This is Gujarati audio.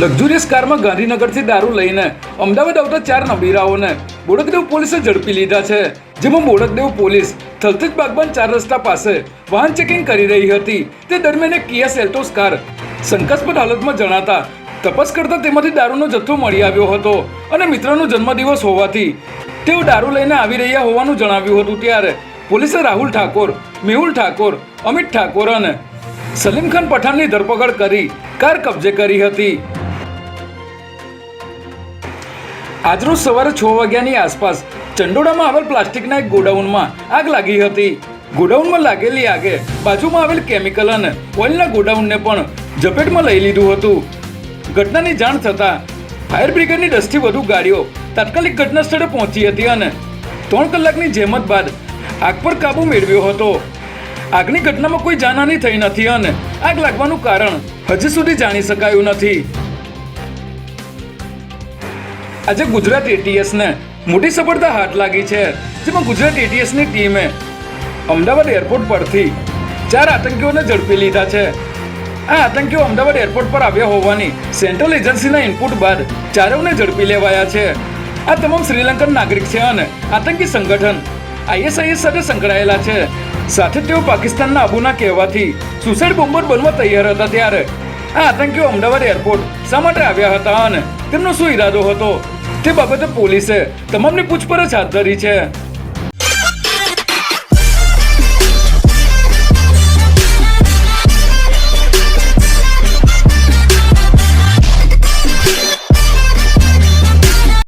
લક્ઝુરિયસ કારમાં ગાંધીનગરથી દારૂ લઈને અમદાવાદ આવતા ચાર નબીરાઓને બોડકદેવ પોલીસે ઝડપી લીધા છે, જેમાં બોડકદેવ પોલીસ થલતેજ બાગબાન ચાર રસ્તા પાસે વાહન ચેકિંગ કરી રહી હતી. તે દરમિયાન એક કિયા સેલ્ટોસ કાર શંકાસ્પદ હાલતમાં જણાતા તપાસ કરતા તેમાંથી દારૂનો જથ્થો મળી આવ્યો હતો અને મિત્રનો જન્મદિવસ હોવાથી તેઓ દારૂ લઈને આવી રહ્યા હોવાનું જણાવ્યું હતું. ત્યારે પોલીસે રાહુલ ઠાકોર, મેહુલ ઠાકોર, અમિત ઠાકોર અને સલીમ ખાન પઠાણની ધરપકડ કરી કાર કબજે કરી હતી. આજરોજ સવારે છ વાગ્યાની આસપાસ ચંડોળામાં આવેલ પ્લાસ્ટિકના એક ગોડાઉનમાં આગ લાગી હતી. ગોડાઉનમાં લાગેલી આગે બાજુમાં આવેલ કેમિકલ અને ઓઇલના ગોડાઉનને પણ ઝપેટમાં લઈ લીધું હતું. ઘટનાની જાણ થતાં ફાયર બ્રિગેડની દસથી વધુ ગાડીઓ તાત્કાલિક ઘટના સ્થળે પહોંચી હતી અને ત્રણ કલાકની જહેમત બાદ આગ પર કાબુ મેળવ્યો હતો. આગની ઘટનામાં કોઈ જાનહાની થઈ નથી અને આગ લાગવાનું કારણ હજી સુધી જાણી શકાયું નથી. આજે ગુજરાત એટીએસને મોટી સફળતા હાથ લાગી છે, જેમાં ગુજરાત એટીએસની ટીમે અમદાવાદ એરપોર્ટ પરથી ચાર આતંકીઓને ઝડપી લીધા છે. આ આતંકીઓ અમદાવાદ એરપોર્ટ પર આવ્યા હોવાની સેન્ટ્રલ એજન્સીના ઇનપુટ બાદ ચારેવને ઝડપી લેવાયા છે. આ તમામ શ્રીલંકન નાગરિક છે અને આતંકી સંગઠન આઈએસઆઈએસ સાથે સંકળાયેલા છે. સાથે તેઓ પાકિસ્તાનના આબુના કહેવાથી સુસાઇડ બોમ્બર બનવા તૈયાર હતા ત્યારે આ આતંકીઓ અમદાવાદ એરપોર્ટ શા માટે આવ્યા હતા અને તેમનો શું ઈરાદો હતો? તે બાબતે પોલીસે. તમામની પૂછપરછ હાથ ધરી છે.